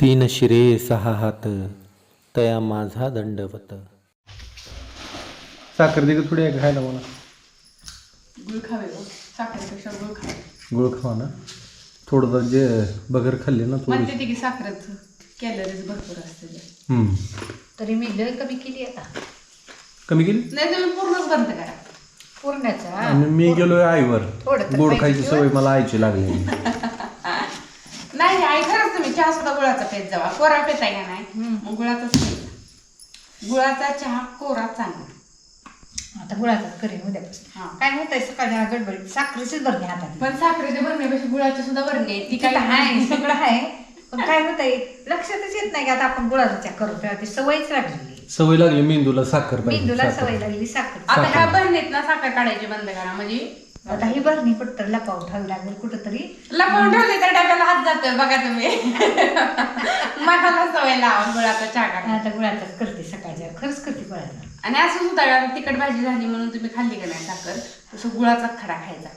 तीन शिरे सहा हात तया माझा दंडवत. साखर दे थोडी आहे खायला मला. गुळ खावे हो साखरेपेक्षा गुळ खावे गुळ खावा ना. थोडं जे बगर खाल्ली ना थोडी म्हणते ती की साखरेच कॅलरीज भरपूर असते त्यात. हम्म. तरी मी लय कमी केली आता. कमी केली? नाही तुम्ही पूर्णच बंद करा. पूर्णाचा आणि मी गेलोय आईवर. थोडं तर गोड खायची सवय मला आईची लागली. नाही आई खरंच तुम्ही चहा सुद्धा गुळाचा पेत जावा. कोरा पेताय का नाही. मग गुळाचाच पेत गुळाचा चहा कोरा चांगला. आता गुळाचाच करीन उद्यापासून. हा. काय होतंय सकाळच्या गडबडीत साखरेचीच भरणी हातात पण साखरेच्या भरण्यापेक्षा गुळाची सुद्धा भरणी आहे. ती काय आहे सगळं आहे पण काय होतंय लक्षातच येत नाही की आता आपण गुळाचा चहा करू तेव्हा ती सवयच लागलेली सवय लागली मेंदूला साखर मेंदूला. सवय लागली साखर. आता ह्या भरणीत ना साखर काढायची बंद करा. म्हणजे आता ही भरणी कुठं तर लपाव ठेवावी लागेल कुठंतरी. लपवून ठेवले तर डब्याला हात जातोय बघा तुम्ही. मला सवय लावा गुळाचा चहा काढा आता गुळाचाच करते सकाळच्या. खरंच करते गुळाचा. आणि असं सुद्धा का तिखट भाजी झाली म्हणून तुम्ही खाल्ली का नाही साखर तसं गुळाचा खडा खायचा.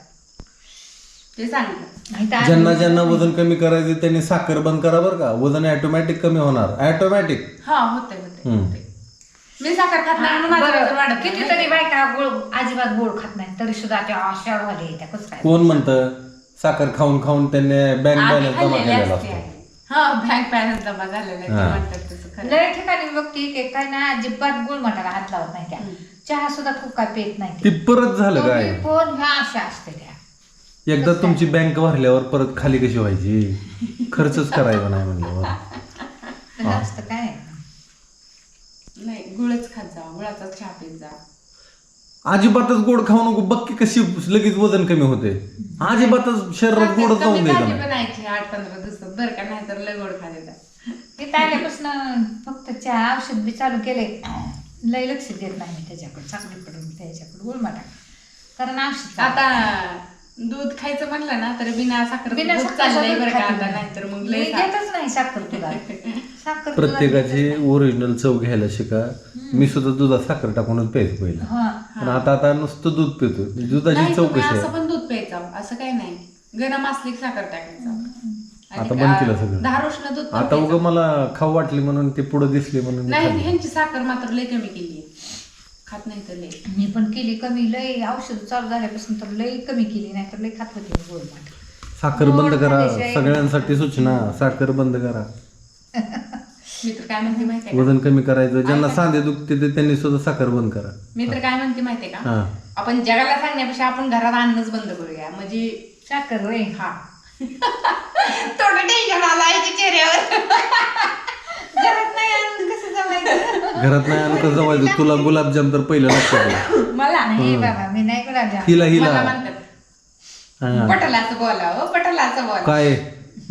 ते सांगितलं. नाही तर ज्यांना ज्यांना वजन कमी करायचं त्यांनी साखर बंद करा बरं का. वजन ऑटोमॅटिक कमी होणार. ऑटोमॅटिक हा होतंय होतंय हम्म. होतंय. मी साखर खात नाही म्हणून माझं वजन वाढत. नाही. कितीतरी बायका गोळ अजिबात गोड खात नाही तरी सुद्धा त्या आषाढ वाले त्या कसं काय कोण म्हणतं? साखर खाऊन खाऊन त्यांनी बँक बॅलन्स जमा खाल्लेली केलेला असते. असतो. आहे. हा बँक बॅलन्स जमा झालेला आहे ते हा. म्हणतात तसं खरं. लय ठिकाणी बघते की काय ना अजिबात गुळ मटाला हात लावत नाही त्या. चहा सुद्धा खूप काय पेत नाही ती परत झालं काय? पण ह्या अशा असते त्या. एकदा तुमची बँक भरल्यावर परत खाली कशी व्हायची? खर्चच करायचा नाही म्हणल्यावर. तसं असतं काय? गुळच खात जा गुळाचा चहा पीत जा. अजिबातच गोड खाऊ नको बक्की कशी लगेच वजन कमी होते. अजिबातच शरीरात गोड जाऊन कमी आठ पंधरा दिवसात बरं का? नाही तर लय गोड खा देतात ते आल्यापासून फक्त चहा औषध बी चालू केले. लय लक्ष देत नाही मी त्याच्याकडे. चांगलीकडे मी त्याच्याकडे गुळ मटा कारण औषध आता दूध खायचं म्हणलं ना तर बिना साखर बिना दूध साखरेचं चाललंय बरं का? आता. नाहीतर मग मी लय घेतच नाही साखर तुला. साखर प्रत्येकाची ओरिजिनल चव घ्यायला शिका. मी सुद्धा दुधात साखर टाकूनच प्यायचं पहिलं. हा पण आता आता नुसतं दूध पितो दुधाची नाही चव कशी असं पण दूध प्यायचं. असं काही नाही. गरम असली साखर टाकायचं. आता बंद केलं सगळं. दूध आता. उगं मला खाऊ वाटली म्हणून ते पुढे दिसले म्हणून नाही. ह्यांची साखर मात्र लय कमी केली खात नाही तर लय. मी पण केली कमी. लय औषध चालू झाल्यापासून तर लय कमी केली नाही तर लय खात होती साखर बंद करा. सगळ्यांसाठी सूचना. साखर बंद करा. मी तर काय म्हणते माहितीये का? वजन कमी करायचं ज्यांना सांधे दुखते ते त्यांनी सुद्धा साखर बंद करा. मी तर काय म्हणते माहितीये का? हा. आपण जगाला सांगण्यापेक्षा आपण घरात आणणंच बंद करूया. म्हणजे साखर वय हा. थोडं टेन्शन आलं आईच्या चेहऱ्यावर. घरात नाही आणून कसं जमायचं? घरात नाही आणून कसं जमायचं? तुला गुलाबजाम तर पहिलं लक्षात. मला नाही बाबा मी नाही गुलाबजाम. हिला मला हिला म्हणतात हा. पटलाचं बोला हो पटलाचं बोला काय?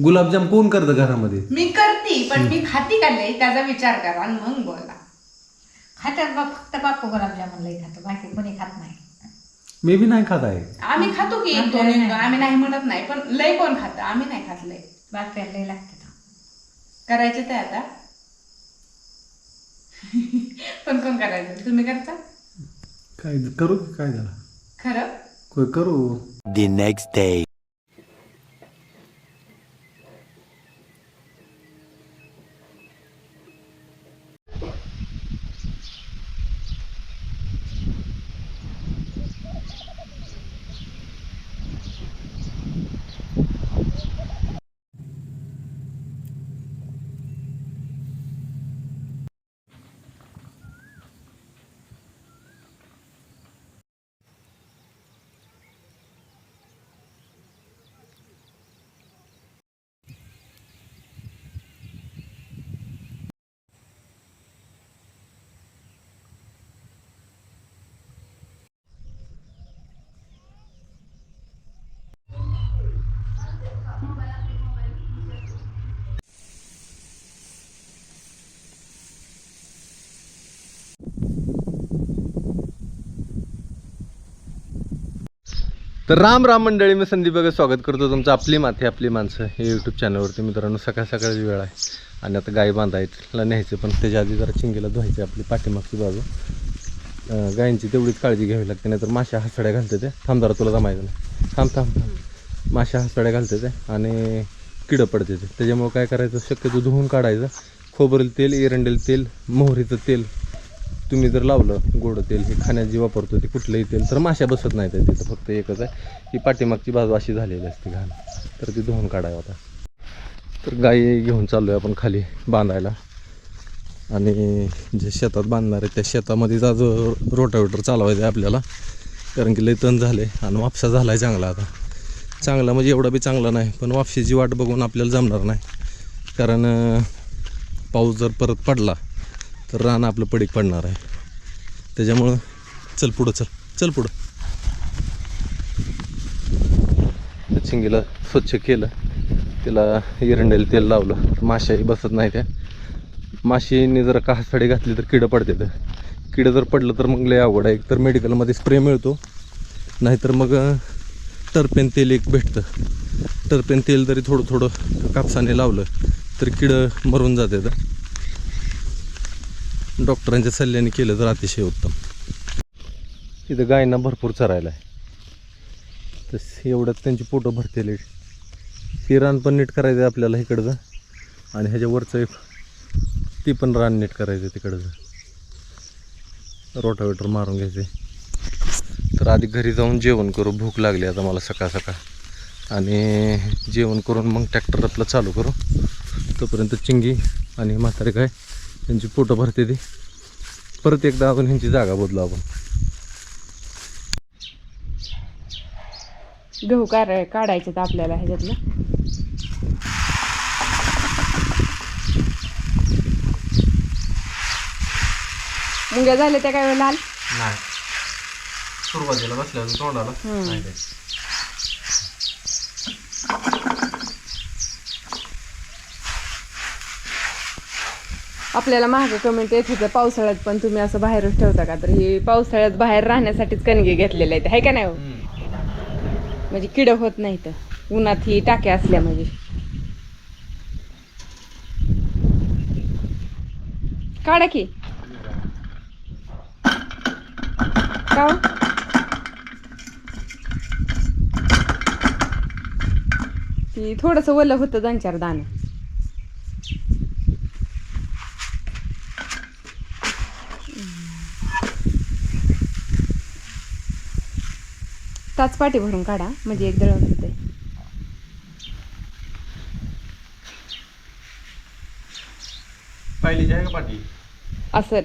गुलाबजाम कोण करतं घरामध्ये? मी करते पण मी खाती का लय त्याचा विचार करा आणि मग बोला. खात्यात बा फक्त बापू गुलाबजामुन लय खातो बाकी कोणी खात नाही. मी बी नाही खात आहे. आम्ही खातो की एक दोन एक दोन आम्ही नाही म्हणत नाही पण लय कोण खातं? आम्ही नाही खात लय बाकी लय लागते. करायचे ते आता. पण कोण करायचं? तुम्ही करता? काय करू की काय झालं खरं? करू. The next day. तर राम राम मंडळी मी संदीप बघा स्वागत करतो तुमचं आपली माती आपली माणसं हे यूट्यूब चॅनलवरती मित्रांनो सकाळ सकाळची वेळ आहे. आणि आता गाय बांधायला न्यायचं पण त्याच्या आधी जरा चिंगेला धुवायची आपली पाठीमागची बाजू. गायींची तेवढीच काळजी घ्यावी लागते नाहीतर माशा हसड्या घालते ते. थांब जरा तुला जमायचं नाही. थांब थांब थांब. माशा हसड्या घालते ते आणि किडं पडते ते. त्याच्यामुळं काय करायचं शक्यतो धुवून काढायचं. खोबरेल तेल एरंडेल तेल मोहरीचं तेल तुम्ही जर लावलं गोड तेल हे खाण्यात जे वापरतो ते कुठलंही तेल तर माश्या बसत नाहीत तिथं. फक्त एकच आहे की पाठीमागची बाजू अशी झालेली असते घाण. तर ती धुवून काढावं आता. तर गाई घेऊन चाललो आहे आपण खाली बांधायला. आणि जे शेतात बांधणार आहे त्या शेतामध्येच आज रोटावेटर चालवायचं आहे आपल्याला. कारण की लय तण झाले आणि वापसा झाला आहे चांगला आता. चांगला म्हणजे एवढा बी चांगला नाही पण वापशीची वाट बघून आपल्याला जमणार नाही. कारण पाऊस जर परत पडला तर रान आपलं पडीक पडणार आहे. त्याच्यामुळं चल पुढं चल चल पुढं. त्या चिंगीला स्वच्छ केलं. तिला एरंडेल तेल लावलं. माशाही बसत नाही त्या. माशीने जर कासाडी घातली तर किडं पडते तर किडं जर पडलं तर मग लय अवघड आहे. एक तर मेडिकलमध्ये स्प्रे मिळतो. नाहीतर मग टर्पेन तेल एक भेटतं. टर्पेन तेल जरी थोडं थोडं कापसाने लावलं तर किडं मरून जाते तर डॉक्टरांच्या सल्ल्याने केलं तर अतिशय उत्तम. इथं गायींना भरपूर चरायला आहे. तर एवढ्यात त्यांची पोटं भरतील ती रान पण नीट करायचं आहे आपल्याला इकडचं. आणि ह्याच्यावरचं एक ती पण रान नीट करायचं आहे तिकडचं. रोटावेटर मारून घ्यायचे तर आधी घरी जाऊन जेवण करू. भूक लागली आता मला सकाळ सकाळ. आणि जेवण करून मग ट्रॅक्टरातलं चालू करू. तोपर्यंत चिंगी आणि म्हातारे काय त्यांची पोटं भरते ती. परत एकदा अजून ह्यांची जागा बदलू आपण. गहू कार काढायचे तर आपल्याला ह्याच्यातलं मुंग्या झाल्या त्या काय लाल? नाही. सुरुवातीला बसल्या तोंडाला. हम्म. नाही काय. आपल्याला महाग कमेंट येत होतं पावसाळ्यात पण तुम्ही असं बाहेरच ठेवता का? तर ही पावसाळ्यात बाहेर राहण्यासाठीच कणगे घेतलेले आहेत आहे का नाही हो? म्हणजे किड होत नाही तर उन्हात ही टाक्या असल्या म्हणजे. काढा की. का हो? ती थोडस ओलं होतं दोन चार दाणं. ताच पाटी भरून काढा म्हणजे एक दळण होते. पाहिलीची आहे का पाठी. असल.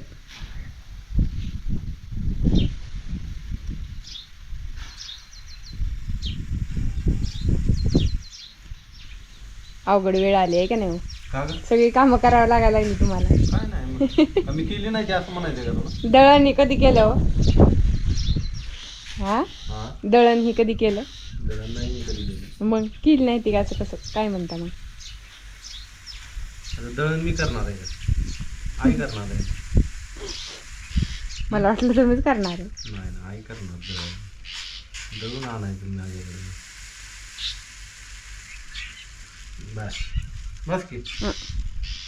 अवघड वेळ आली आहे का नाही हो? का ग? सगळी कामं करावं लागायला लागली तुम्हाला. काय नाही मग. आम्ही केली नाही की असं म्हणायचं का तुला? दळण कधी केलं हा? हा? दळण ही कधी केलं? दळण नाही मी कधी केली. मग केली नाही ती का असं कसं? काय म्हणता मग? आता दळण मी करणार आहे. का? आई करणार आहे. मला वाटलं तुम्हीच करणार आहे. नाही ना आई करणार दळण. दळून आणायचं माझ्याकडे. बस. बस की. हं.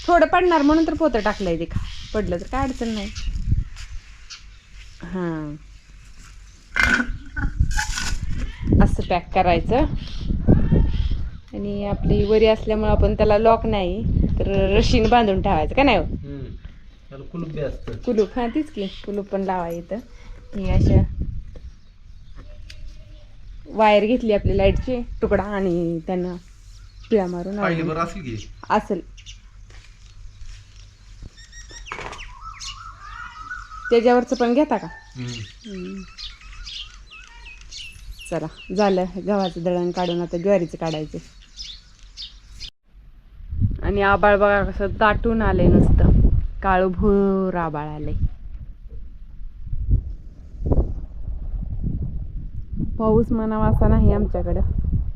थोडं पडणार म्हणून तर पोतं टाकलंय ते खा. पडलं तर काय अडचण नाही. हां. असं पॅक करायचं. आणि आपली वरी असल्यामुळं आपण त्याला लॉक नाही तर रशीन बांधून ठेवायचं का नाही हो? कुलूप कुलूप हां तीच की कुलूप पण लावा इथं. ही अशा वायर घेतली आपली लाईटची तुकडा आणि त्यांना पिळा मारून असेल त्याच्यावरचं पण घेता का? हम्म. चला झालं. गव्हाचं दळण काढून आता ज्वारीचं काढायचं. आणि आबाळ बघा कसं दाटून आले नुसतं. काळभोर आबाळ आले पाऊस म्हणावा असा नाही आमच्याकडं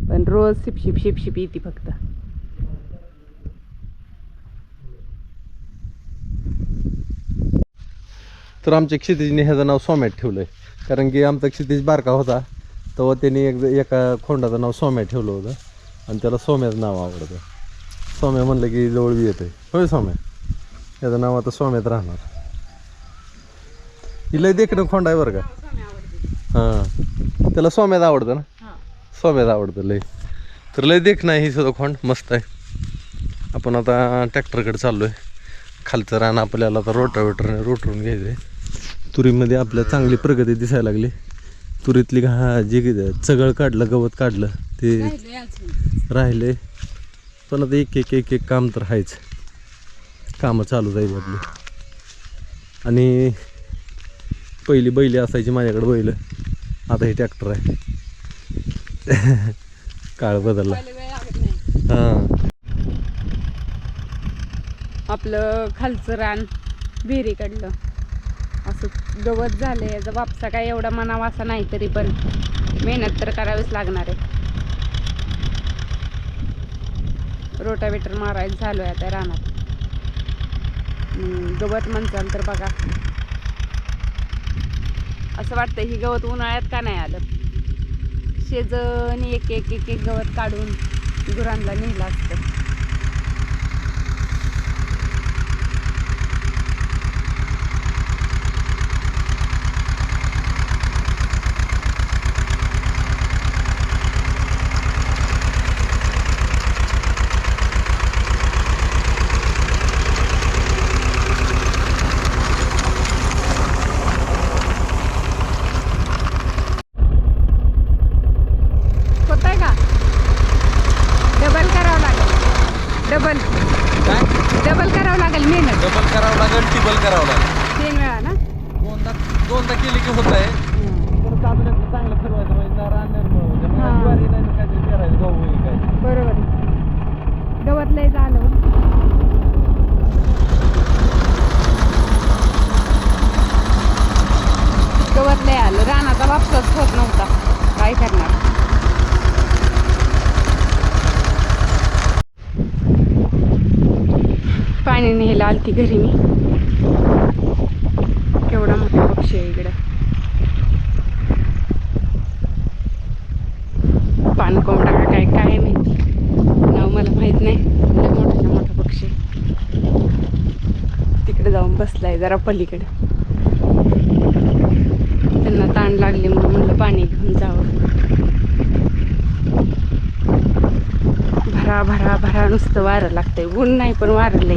पण रोज शिपशिप शिपशिप येते फक्त. तर आमच्या क्षितिजने ह्याचं नाव सोमॅट ठेवलंय. कारण की आमचा क्षितिज बारका होता. तेव्हा त्यांनी एक एका खोंडाचं नाव सोम्या ठेवलं होतं. आणि त्याला सोम्याचं नाव आवडतं. सोम्या म्हणलं की जवळ बी येतं होय सोम्या? त्याचं नाव आता सोम्यात राहणार. हिला देखणं खोंड आहे बरं का? हां. त्याला सोम्यात आवडतं ना? सोम्यात आवडतं लय. तर लय देख नाही ही सुद्धा खोंड. मस्त आहे. आपण आता ट्रॅक्टरकडे चाललो आहे खालचं रान आपल्याला आता रोटावेटरने रोटरून घ्यायचं आहे तुरीमध्ये आपल्या चांगली प्रगती दिसायला लागली. तुरीतली घा जे चगळ काढलं गवत काढलं ते राहिले पण आता एक एक एक एक काम तर आहेच. कामं चालू जाईल आपली. आणि पहिली बैली असायची माझ्याकडे बैल. आता हे ट्रॅक्टर आहे. काळ बदलला. हां. आपलं खालचं रान विहिरीकडलं. असं गवत झालं याचा वापसा काय एवढा मनावा असा नाही तरी पण मेहनत तर करावीच लागणार आहे. रोटावेटर मारायचं झालो आहे आता रानात. गवत म्हणचाल तर बघा. असं वाटतं ही गवत उन्हाळ्यात का नाही आलं? शेजणी एक एक एक एक गवत काढून गुरांना नेलं असतं होत आहे का डबल करावं लागेल डबल काय डबल करावं लागेल मेहनत डबल करावं लागेल टिबल करावं लागेल तीन वेळा ना दोनदा केली की होत आहे चांगलं फिरवायचं म्हणजे होते. मग हां. ज्वारी नाही तर काहीतरी पेरायचं, गहू होईल काय. बरोबर आहे. गवत लय झालं गवत लय आलं रानाचा वापसच होत नव्हता काय करणार पाणी न्यायला आलती घरी मी केवढा मोठा पक्षी आहे इकडं पानकोंबडा का काय काय माहिती नाव मला माहीत नाही. लय मोठा मोठा पक्षी. तिकडे जाऊन बसलाय जरा पलीकडे. त्यांना ताण लागली म्हणून म्हणलं पाणी घेऊन जावं. भरा भरा भरा नुसतं वारं लागतंय. ऊन नाही पण वारं लय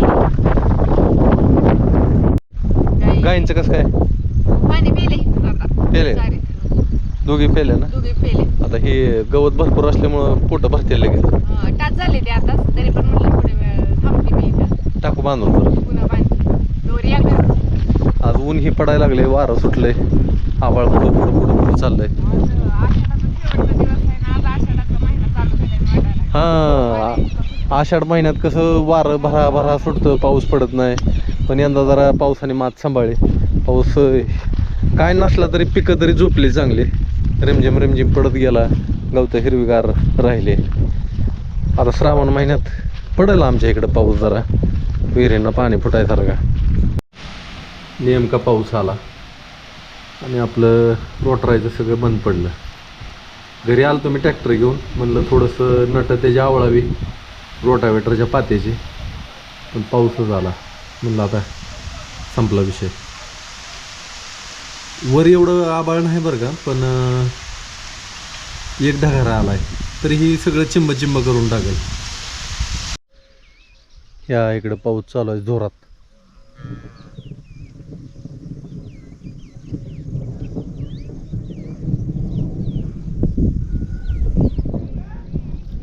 गायींचं कसं काय? पाणी पेले दोघी पेले ना? दोघे पेले आता हे गवत भरपूर असल्यामुळं पोटं भरते लगेच. टाच झाले ते आता तरी पण म्हणलं थोडे वेळ थांबते मी इथं. टाकू बांधून परत पुन्हा दोरी आज ऊन ही पडायला लागले वारं सुटलंय. आबाळ पुढं पुढं पुढं पुढं चाललंय. हा आषाढ महिन्यात कसं वारं भरा भरा सुटतं पाऊस पडत नाही. पण यंदा जरा पावसाने मात सांभाळली. पाऊस अं, काय नसला तरी पिकं तरी झोपली चांगली. रिमझिम रिमझिम पडत गेला. गवतं हिरवीगार राहिले. आता श्रावण महिन्यात पडेल आमच्या इकडं पाऊस जरा. विहिरींना पाणी फुटायसारखा. नेमका पाऊस आला. आणि आपलं रोटरायचं सगळं बंद पडलं. घरी आलो तुम्ही ट्रॅक्टर घेऊन. म्हणलं थोडंसं नट त्याची आवळावी रोटावेटरच्या पात्याची. पण पाऊसच आला. म्हणलं आता संपला विषय. वर एवढं आबाळ नाही बरं का पण एक ढगारा आलाय. तरी ही सगळं चिंब चिंब करून टाकेल. या इकडं पाऊस चालू आहे जोरात.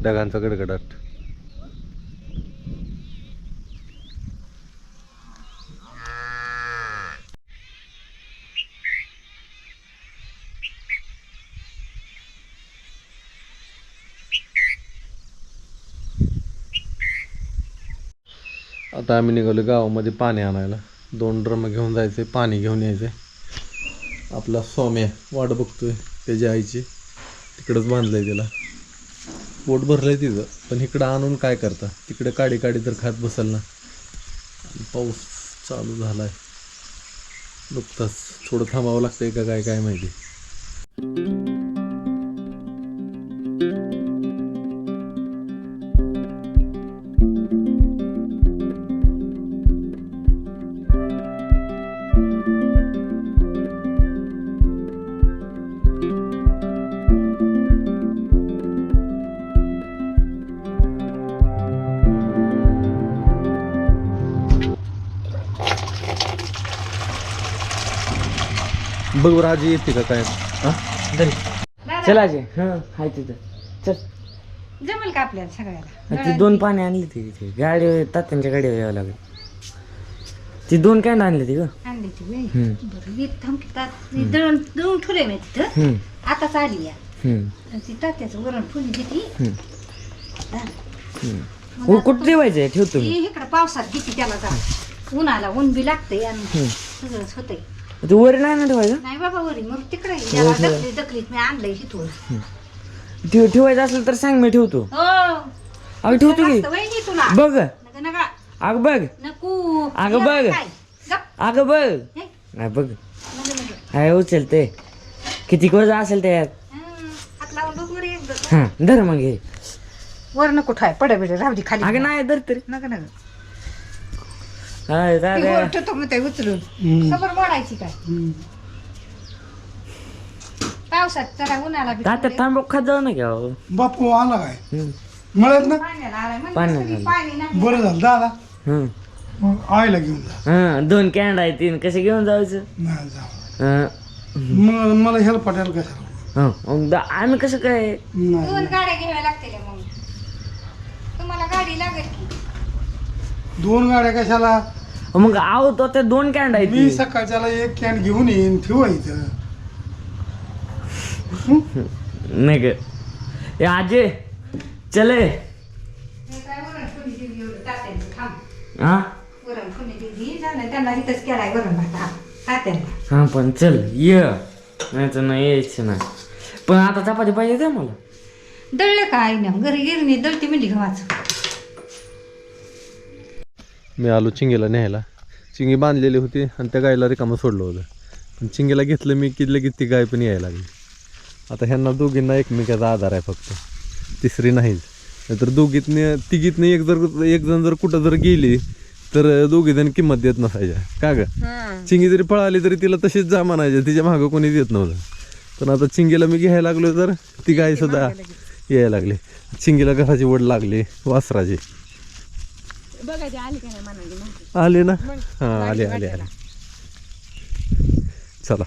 ढगांचा गडगडाट. आता आम्ही निघालो गावामध्ये पाणी आणायला. दोन ड्रम घेऊन जायचे पाणी घेऊन यायचे. आपला सोम्या वाट बघतोय त्याची आईची. तिकडंच बांधलंय तिला. पोट भरलंय तिचं पण इकडं आणून काय करता? तिकडे काडी काडी तर खात बसल ना. पाऊस चालू झालाय. नुकताच थोडं थांबावं लागतंय का काय काय माहिती. बघ बरं आजी येते का काय? हा? चला. अजय हां. हाय तिथं. चल. जमेल का आपल्याला सगळ्याला? ती दोन पाणी आणली ती तिथे गाडी तात्यांच्या गाडीवर यावं लागेल. ती दोन कॅन्ड आणली ती ग. आणली ती. हम्म. बरं थांबतात दळून दळून ठेवलंय मी तिथं. हम्म, आताच आली या. हम्म, आणि ती तात्याचं वरण फुली घेतली हम्म, हम्म. उ- कुठं ठेवायचंय? ठेवतो ती मी इकडं पावसात घेते त्याला जा. उन्हाला ऊन बी लागते आणि सगळंच होतंय. तू वर नाही ना ठेवायचं? नाही बाबा वरी. मग तिकडे याला दखली दखलीत मी आणलंय ठेव ठेवायचं असेल तर सांग मी ठेवतो. हो. अगं ठेवतो की. तुला. बघ. नका नका. अगं बग नको. अगं बघ. काय? गप. अगं बघ. हे, नाही बघ. नका, नका. हाय उचलते किती कोज असेल त्यात हं, हात लावून बघ बरं एकदा. हा धर मग हे. वर नको ठाय पड बिड राहू दे खाली. अगं नाही धर तरी. नका नका. हाय ती दादा वर ठेवतो मग ते उचलून खबर मोडायची काय? पावसात जरा उन्हाला बी खात जाऊ ना घ्या. बापू आला काय? मळ्यात ना? पाण्याला आलाय म्हणजे पाण्याला सगळी आलाय. पाणी नाही. बरं झालं दादा हं मग आईला घेऊन जा. हा दोन कॅन्ड आहे तीन. कसे घेऊन जायचं? नाही हं, मग मला हेल्प पटेल कशाला हं. मग दा- आम्ही कसं काय? नाही दोन गाड्या घ्याव्या लागतील मग. तुम्हाला गाडी लागेल की? दोन गाड्या कशाला? मग आहो तो ते दोन कॅन्ड आहे मी ती सकाळच्याला एक कॅन घेऊन येईन ठेवायचं नाही ग. ए आजे चले. हे काय हा पण चल ये. नाही तर नाही यायचं नाही. पण आता चपाती पाहिजे का मला. दळलं का आईनं? घरी गिरणी दळती मिंडी गव्हाचं मी आलो चिंगीला न्यायला. चिंगी बांधलेली होती आणि त्या गायला रिकामं सोडलं होतं. पण चिंगीला घेतलं मी की लगेच ती गाय पण यायला लागली. आता ह्यांना दोघींना एकमेकाचा आधार आहे फक्त. तिसरी नाहीच नाहीतर दोघीतने तिघीतने एक जर एक जण जर कुठं जर गेली तर दोघी जण किंमत देत नसायच्या. का ग? चिंगी जरी पळाली तरी तिला तशीच जा म्हणायच्या तिच्या मागं कोणी देत नव्हतं. पण आता चिंगीला मी घ्यायला लागलो तर ती गाय सुद्धा यायला लागली. चिंगीला घराची वड लागली वासराची. बघायचे आले का नाही म्हणाली आले ना? हां आले आले आले. चला.